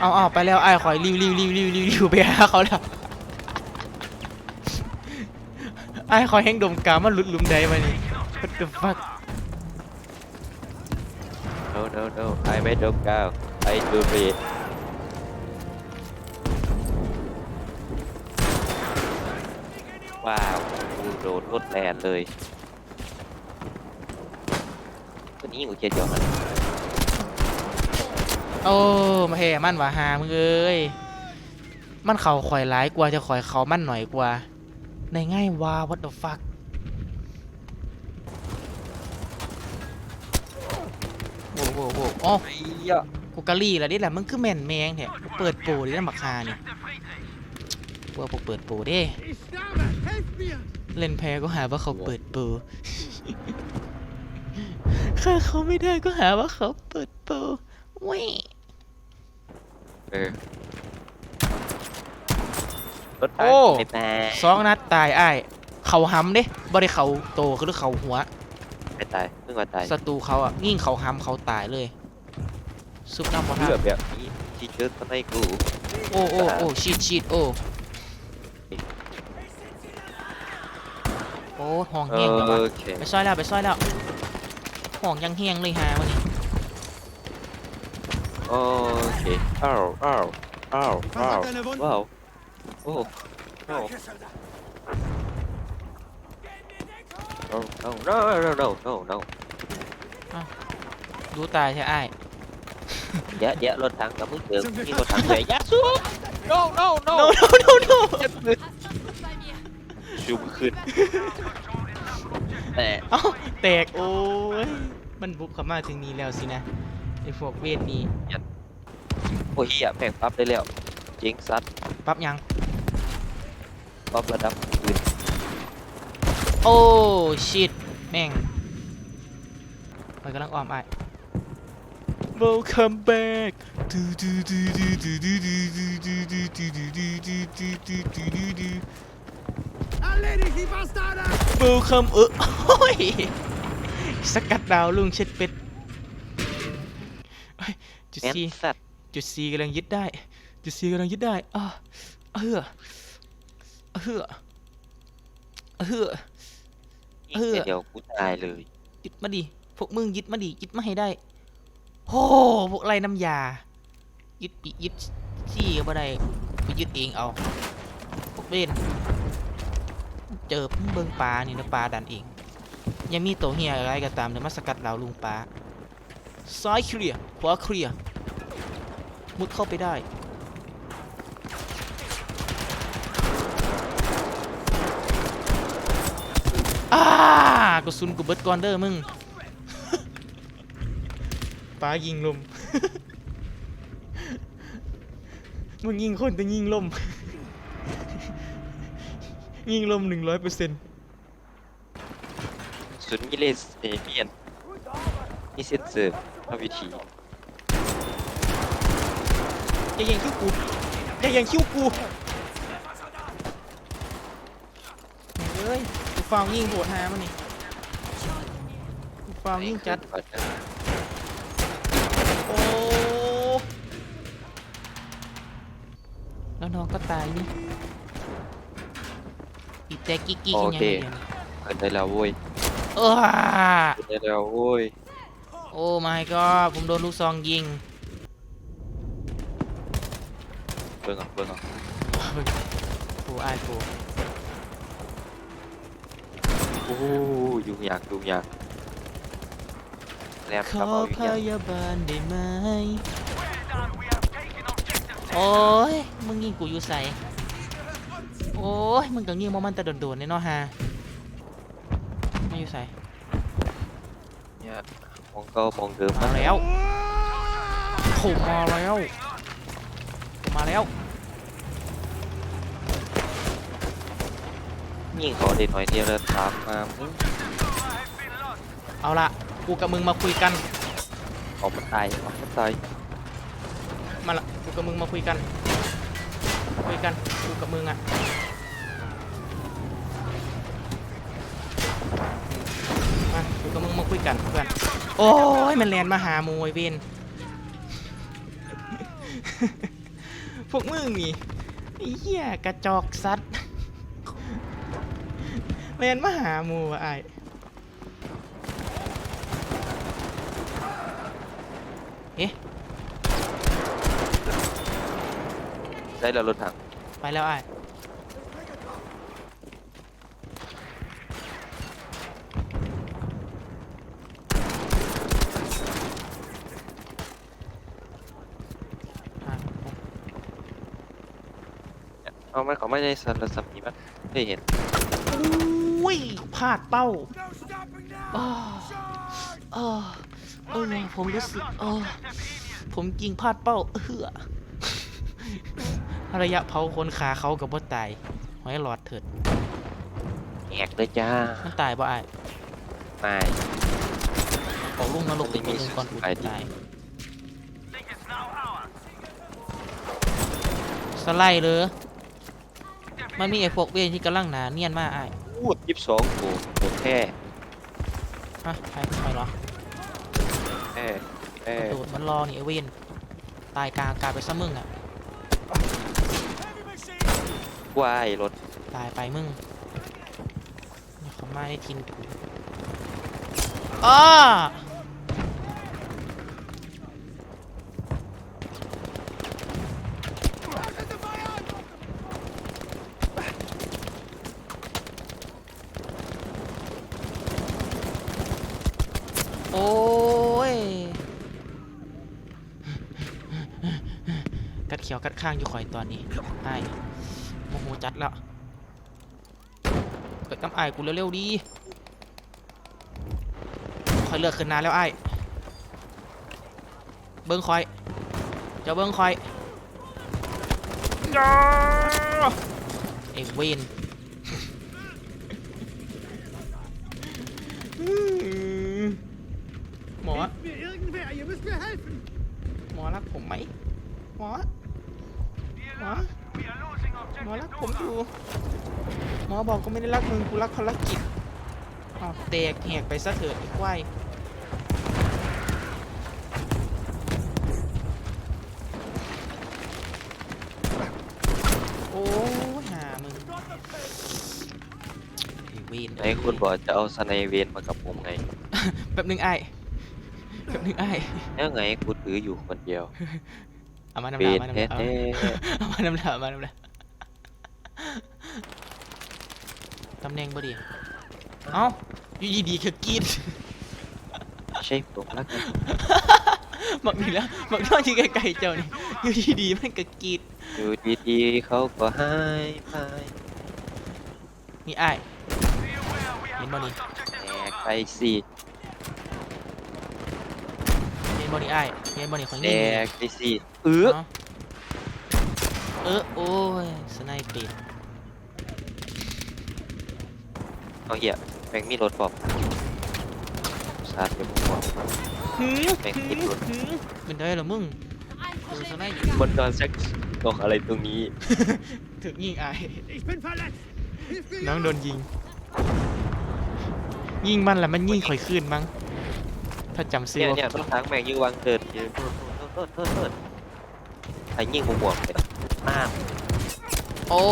เอาเอาไปแล้วไอ้คอยริวริวริวริวริวริวไปหาเขาแล้วไอ้คอยแห้งดมกามันหลุดลุมใดมานี่ what the fuck no no no I made no go I do it ว้าวกูโดนรถแลนเลยตัวนี้กูเจ็ดยอมัน โอ้มาเฮมันว่าหามึงเอ้ยมันเขาข่อยร้ายกว่าจะข่อยเขามันหน่อยกว่า ในง่ายว่า what the fuck โว้โว้โว้อ๋อไอ้ยะกูกะลี่แล้วนี่แหละมึงคือแม่นแมงเนี่ยกูเปิดโปรดิแล้วมักฮานี่กูว่าพวกเปิดโปรเด้ Ich sterbe! Helft mir! เล่นแพ้ก็หาว่าเขาเปิดโปรฆ่าเขาไม่ได้ก็หาว่าเขาเปิดโปรเว้ย เออ รถโอ้ไฟแต่สองนัดตายอ้ายเขาหำเด้บ่ได้เขาโตคือเขาหัวไม่ตายเพิ่งมาตายศัตรูเขาอะยิ่งเขาหำเขาตายเลย ซุปน้ำพอท่าเพื่อแบบนี้ที่เจอตอนในกูโอ้โอ้โอ้ชีดชีดโอ้โอ้ห้องโอแห้งแล้ววะเคไปซอยแล้วไปซอยแล้วห้องยังแห้งเลยฮะวันนี้ Okay. Ow, ow, ow, ow. Wow. Oh. No. No, no, no, no, no, no, no. รู้ตายใช่ไอ้าย Dạ, dạ, lên thẳng cảm ứng được. Nhưng mà thẳng về giá xuống. No, no, no. no no no no ชูมขึ้น Nè. เอ้าแตกโอ้ยมันบุกเข้ามาถึงนี้แล้วสินะ ไอ้พวกเวทนี้โอ้ยเฮียแม่งปั๊บได้แล้วเจิงซัดปั๊บยัง ปั๊บระดับอื่นโอ้ชิตแม่งไปกำลังออมไอ้ Welcome back เบลคัมเออโอ้ยสกัดดาวลุงเช็ดเป็ด จุดแม่นซีสัตว์จุดซีกำลังยึดได้ จุดซีกำลังยึดได้อะเออเออเออเออเดี๋ยวกูตายเลยยึดมาดิพวกมึงยึดมาดิยึดมาให้ได้โอ้พวกไรน้ำยา ยึดปียึดซี่ก็บ่ได้ไปยึดเองเอาพวกเบนเจอเบิ่งปลานี่นะปลาดันเองยังมีตัวเฮียอะไรก็ตามเดี๋ยวมาสกัดเราลุงปลา ซ้ายเคลียร์ขวาเคลียร์มุดเข้าไปได้ อ้ากระสุนกูเบิร์ดกอนเด้อมึงปลายิงลม มึงยิงคนแต่ยิงลม ยิงลมหนึ่งร้อยเปอร์เซ็นต์สุนมิเลสเอเมียนนี่เซนเซอร์ พระวิธีอย่าแย่งคิ้วกูอย่าแย่งคิ้วกูเฮ้ยกูฟาวยิงโหดหามันนี่กูฟาวยิงจัด โอ้ แล้วน้องก็ตายนี่อีแตกกิ๊กกิ๊กโอยังเคไงเนี่ยเกินได้แล้วเว้ยเออ เกินได้แล้วเว้ย โอ้ my god ผมโดนลูกซองยิงเบิ่งเอะเบิ่งเอะโอ้อายกูโอ้โหยุ่งยากยุ่งยากแรมขครับอเอาพอีกอย่างยาบาลได้ไหมโอ้ยมึงยิงกูอยู่ใส่โอ้ยมึงก็ยิงมอมันแต่โดนๆเนี่ยเนาะฮะไม่อยู่ใส่ เนี่ยมองเก่ามองเดิมมานะแล้วผมมาแล้วผมมาแล้วยิ่งขอเด็ดหน่อยเดียวแล้วถามมามึงเอาละกูกับมึงมาคุยกันออกมาตายออกมาตายมาละกูกับมึงมาคุยกัน คุยกันกูกับมึงอะมากูกับมึงมาคุยกันเพื่อน โอ้ยมันแลนมาหาโมยเวนวกมึงนี่ไอ้เหี้ยกระจอกสัตว์แมนมาหาหมูวะไอ้ายเอ๊ะได้แล้วรถถังไปแล้วไอ้ เอามันเขาไม่ได้สันสัมนีมั้ยได้เห็นอุ้ยพลาดเป้า No stopping now! อ้อ Charge! เออเออผมรู้สึกเออผมยิงพลาดเป้าเฮือระยะเผาคนขาเขากับว่าตายหอยหลอดเถิดแหกเลยจ้า มันตายบ่ไอ้ายไม่ขอลุงนรกอีกคนหนึ่งก่อนกูไปจะดิตายสไลด์เลย มันมีไอ้พวกเวรที่กำลังหนาเนียนมากไอ้ายพูดยี่สิบสองโอ้โหแค่ฮะใครใครเหรอแค่แค่โดดมันรอนี่ไอ้เวนตายกลางอากาศไปซะมึงอะวายรถตายไปมึงนี่เขามาให้ทินกูอ้าโอ้ย กัดเขียวกัดข้างอยู่ข่อยตอนนี้ไอ้ายโมโหจัดแล้วเปิดกำไอ้ายกูเร็วๆดีคอยเลือกขึ้นนานแล้วไอ้ายเบิ้งคอยเจะเบิ้งคอยยาไอ้เวนหมอ Hilft mir irgendwer, ihr müsst mir helfen! หมอรักผมไหมหมอ หมอหมอรักผมอยู่หมอบอกกูไม่ได้รักมึงกูรักภารกิจอ้าวแตกแหกไปซะเถิดไอ้ควายโอ้ยหามึงไอ้เวนไหนคุณบอกจะเอาสไนเวนมากับผมไงแป๊บหนึงไอ้ายแป๊บหนึงไอ้าย แล้วไงกูถืออยู่คนเดียว เอามาน้ำเวลายนเอามาน้ำแท้ลายแท้เอามาน้ำลายเอามาน้ำลายตำแหน่งบ่ดีเอ้าอยู่ดีๆคือกรีดใช่ผมแล้วกันบักนี่แล้วบักน้อยที่ไกลๆเจ้านี่อยู่ดีๆมันก็กรีดอยู่ดีๆเขาก็หายไปนี่อ้ายเห็นบ่นี่แหกไปสิเห็ นบ่นี่อ้ายเห็นบ่นี่ของแหยิงกไปสิเออเนาะเออโอ้ยสไนเปอร์เอาเหี้ยแม่งมีรถปอบชาร์จไปมั่วหืมแม่งหืติดมรถหืมเป็นได้เหรอมึงดูสไนอยู่บนนอนแซกตกอะไรตรงนี้ถึกยิงอ้าย Ich bin verletzt! Hilf mir น้อง ja! โดนยิง ยิงมันแหละมันยิงข่อยขึ้นมั้ง ถ้าจำซื้อเนี่ยว่าเนี่ยรถถังแม่งยิงวางเดินอยู่โทษโทษโทษโทษไอ้ยิงหัวๆเลยมากโอ้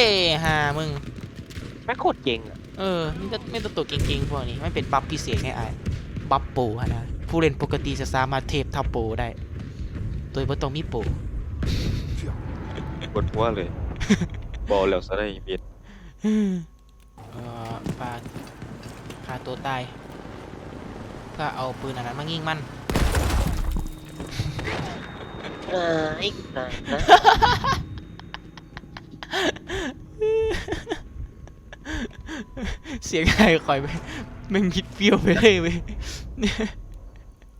ยห่ามึง แม่งโคตรเก่งอะเออ นี่ก็ไม่ตัวตัวเก่งๆพวกนี้ไม่เป็นบัฟพิเศษไงไอ้ายบัฟโปรอะนะ ผู้เล่นปกติจะสามารถเทปเท่าโปรได้ โดยไม่ต้องมีโปรปวดหัวเลย บอลแล้วซะได้เบียดเอ่อปาฆ่าตัวตาย เพื่อเอาปืนอันนั้นมายิงมัน เออไอ้นายนะ เสียงไอ้คอยไปแม่งคิดเปรี้ยวไปเลยเว้ย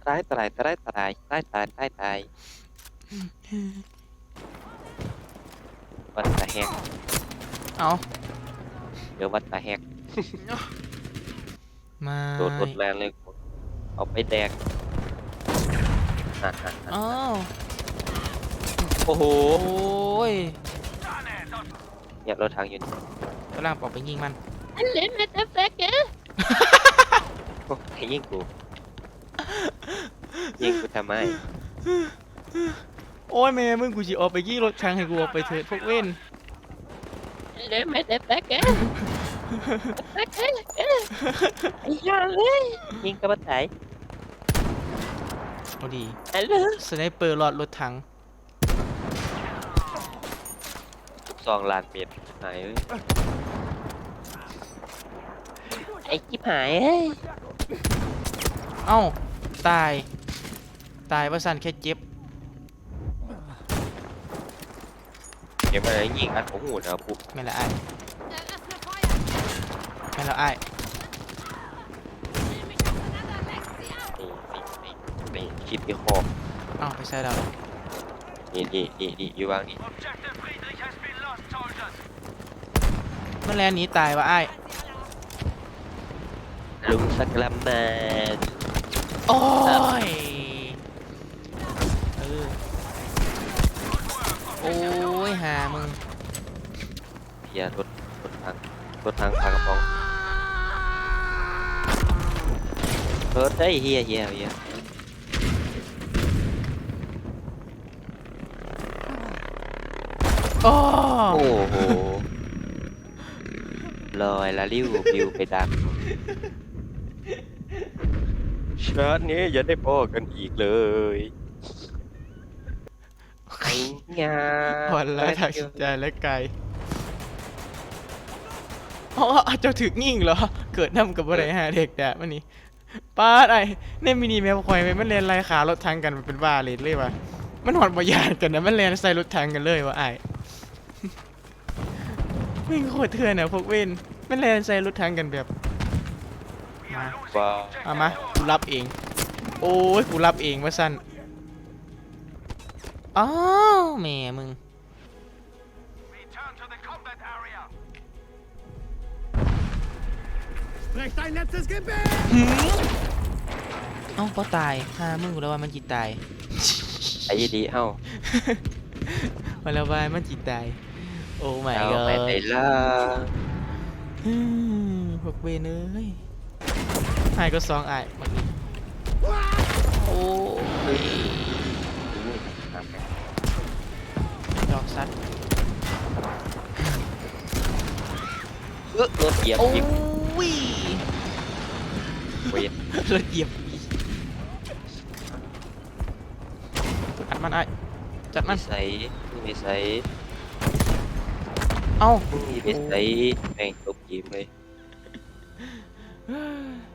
ตายตายตายตายตายตายตายตายวัดตาแหกเอาเดี๋ยววัดตาแหกมาโดดรถแรงเลย เอาไปแดกอะอะอะอ้าวโอ้โหโอ้ยเนี่ยรถถังอยู่นี่กำลังออกไปยิงมันโอ้ยยิงกูยิงกูทำไมโอ้ยแม่มึงกูสิออกไปยี่รถทางให้กูออกไปเถิดพวกเว้นเด้ไม่ได้ แตกแกแตกแกไอ้ห่าเลยยิงกระบะไตเอาดีไอ้เลยสไนเปอร์รอดรถถังสองล้านเมตรหายเลยไอ้จิ๊บหายเอ้ยเอ้า ตาย ตายว่าสั่นแค่เจ็บ เก็บอะไรยิงอัดของหูนะปุ๊บแม่นละอ้าย แม่นละอ้ายนี่นี่นี่นี่คิดที่คอเอ้าไปใส่ดาวนี่นี่นี่นี่อยู่วางนี่ Objective Friedrich has been lost, soldiers. มันแลนหนีตายว่าอ้ายลุงสักลำนานโอ้ยเออโอ้ยหามึงเฮียรถรถทางรถทางพากระป๋อง รถได้ยเฮียเฮียเฮียโอ้โอ้โหลอยละลิ้วปิวไปดักชาตินี้อย่าได้พอกันอีกเลยไอ้งาวันละทางใจและไกลอ๋อเจ้าถึกงิ่งเหรอ เกิดน้ำกับอะไรหาเด็กแดะมันนี่ ป้าไอ้ในมินิแมวคอยมันเล่นไรขารถทังกันมันเป็นบ้าเลยเลยวะมันหอดบยานกันนะมันเล่นใส่รถทังกันเลยวะไอ้ไม่งโคตรเถื่อนอะพวกเวนมันเล่นใส่รถทังกันแบบมาว้าวเอามากูรับเอง โอ้ยกูรับเองว่าสั้นอ้าวแม่มึง Recht ein letztes Gebet! หืมเอ้าพอตายฮ่ามึงกูแล้วว่ามันจิตตาย ไอ้ดีเอ้ามาแล้วว่ามันจิตตาย โอ้ไม่เอาก็ไปไหนล่ะพวกเวนเอ้ยหายก็สองอายบักนี้โอ้ยดอกซัด เออรถเหยียบโอ้หยิบย เวียนรถเหยียบอีกจัดมันไอ้ายจัดมันนิสัยนิสัยเอ้านิสัยแม่งตบกีมเลยเ